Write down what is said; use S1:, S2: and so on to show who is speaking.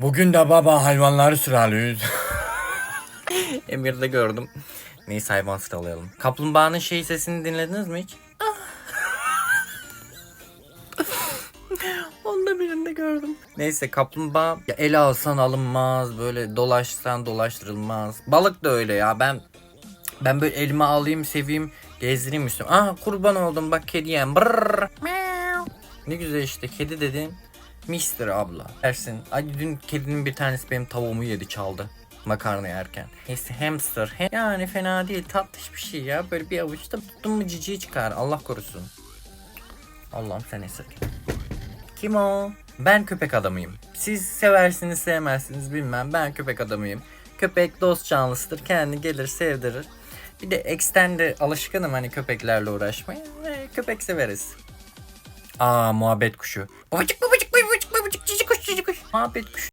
S1: Bugün de baba hayvanları sıralıyoruz.
S2: Emir'de gördüm. Neyse hayvan sıralayalım. Kaplumbağanın şey sesini dinlediniz mi hiç? Onu da birinde gördüm. Neyse kaplumbağa ya ele alsan alınmaz. Böyle dolaşsan dolaştırılmaz. Balık da öyle ya. Ben ben böyle elime alayım seveyim gezdireyim istiyorum. Ah kurban oldum bak kedi yem. Brrr. Meow. Ne güzel işte kedi dedin. Mister abla. Dersin. Ay dün kedinin bir tanesi benim tavuğumu yedi çaldı. Makarna yerken. Neyse hamster. Yani fena değil tatlış bir şey ya. Böyle bir avuçta tuttun mu ciciyi çıkar. Allah korusun. Allah'ım sen esirge. Kim o? Ben köpek adamıyım. Siz seversiniz sevmezsiniz bilmem. Ben köpek adamıyım. Köpek dost canlısıdır. Kendi gelir sevdirir. Bir de X'ten de alışkınım hani köpeklerle uğraşmaya. Ve köpek severiz. Aa muhabbet kuşu. Babacık babacık babacık babacık cici kuş cici kuş. Muhabbet kuşu.